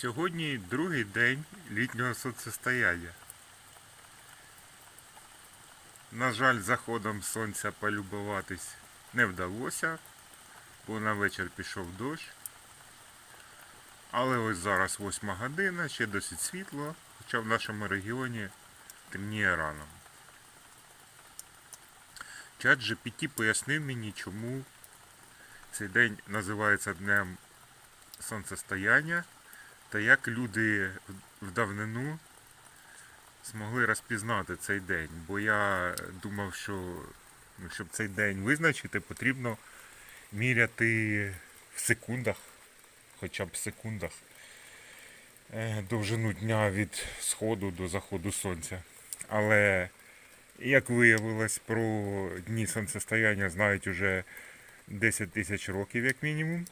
Сьогодні другий день літнього сонцестояння. На жаль, заходом сонця полюбуватись не вдалося, бо на вечір пішов дощ. Але ось зараз восьма година, ще досить світло, хоча в нашому регіоні темніє рано. Чат GPT пояснив мені, чому цей день називається Днем Сонцестояння та як люди в давнину змогли розпізнати цей день. Бо я думав, що ну, щоб цей день визначити, потрібно міряти в секундах, хоча б в секундах, е, довжину дня від сходу до заходу сонця. Але, як виявилось, про дні сонцестояння знають уже 10 тисяч років, як мінімум.